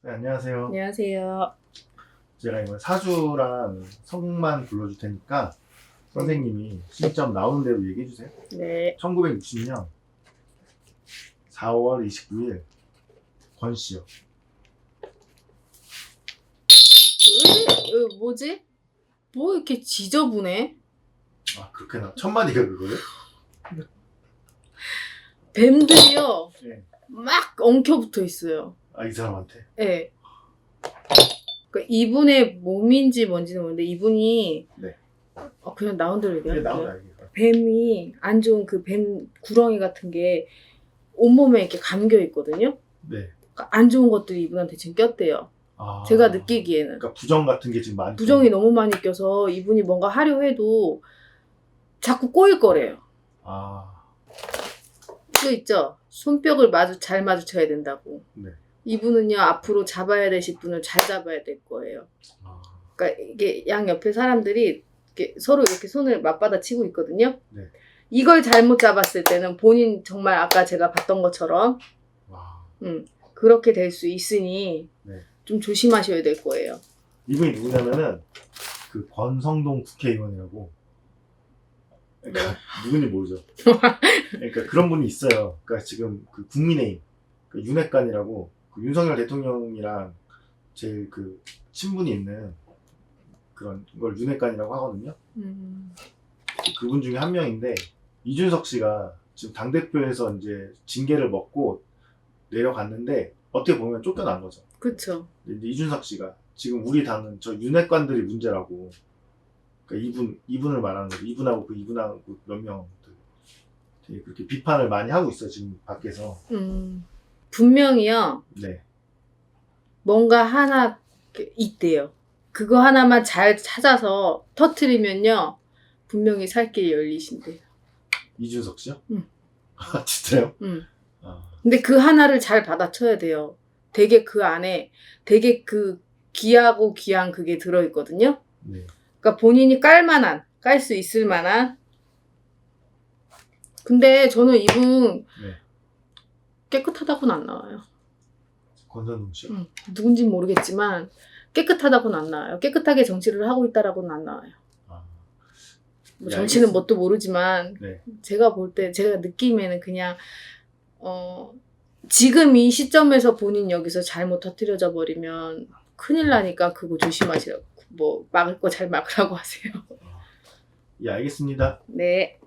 네, 안녕하세요. 안녕하세요. 제가 이번 사주랑 성만 불러줄 테니까 선생님이 시점 나오는 대로 얘기해 주세요. 네. 1960년 4월 29일 권 씨요. 왜, 왜, 뭐지? 뭐 이렇게 지저분해? 아 그렇게 나 천마디가 그거예요? 뱀들이요. 네. 막 엉켜붙어 있어요. 아 이 사람한테. 예. 그 이분의 몸인지 뭔지는 모르는데 이분이 네. 어, 그냥 나온 대로 이게 얘기할게요. 나오다 이게. 뱀이 안 좋은 그 뱀 구렁이 같은 게 온몸에 이렇게 감겨 있거든요. 네. 그러니까 안 좋은 것들이 이분한테 지금 꼈대요. 아, 제가 느끼기에는. 그러니까 부정 같은 게 지금 많이. 부정이 너무 많이 껴서 이분이 뭔가 하려 해도 자꾸 꼬일 거래요. 아 그 있죠. 손뼉을 마주 잘 마주쳐야 된다고. 네. 이분은요 앞으로 잡아야 되실 분을 잘 잡아야 될 거예요. 아, 그러니까 이게 양 옆에 사람들이 이렇게 서로 이렇게 손을 맞받아 치고 있거든요. 네. 이걸 잘못 잡았을 때는 본인 정말 아까 제가 봤던 것처럼 와. 음, 그렇게 될 수 있으니 네. 좀 조심하셔야 될 거예요. 이분이 누구냐면은 그 권성동 국회의원이라고. 그러니까 누군지 모르죠. 그러니까 그런 분이 있어요. 그러니까 지금 그 국민의힘 그 윤핵관이라고 그 윤석열 대통령이랑 제일 그 친분이 있는 그런 걸 윤핵관이라고 하거든요. 음, 그분 중에 한 명인데 이준석 씨가 지금 당 대표에서 이제 징계를 먹고 내려갔는데 어떻게 보면 쫓겨난 거죠. 그쵸. 근데 이준석 씨가 지금 우리 당은 저 윤핵관들이 문제라고 그러니까 이분 이분을 말하는 거죠. 이분하고 그 이분하고 몇 명들 되게 그렇게 비판을 많이 하고 있어 요 지금 밖에서. 음, 분명히요. 네. 뭔가 하나 있대요. 그거 하나만 잘 찾아서 터트리면요. 분명히 살 길이 열리신대요. 이준석 씨요? 응. 아 진짜요? 음. 아, 근데 그 하나를 잘 받아쳐야 돼요. 되게 그 안에 되게 그 귀하고 귀한 그게 들어있거든요. 네. 그러니까 본인이 깔만한, 깔 수 있을 만한. 근데 저는 이분 네. 깨끗하다고는 안 나와요. 권선동 씨요? 음, 누군진 모르겠지만 깨끗하다고는 안 나와요. 깨끗하게 정치를 하고 있다라고는 안 나와요. 아, 뭐 네, 정치는 알겠습니다. 뭣도 모르지만 네. 제가 볼 때 제가 느낌에는 그냥 어 지금 이 시점에서 본인 여기서 잘못 터뜨려져 버리면 큰일 나니까 그거 조심하시라고 뭐 막을 거 잘 막으라고 하세요. 예 알겠습니다. 네.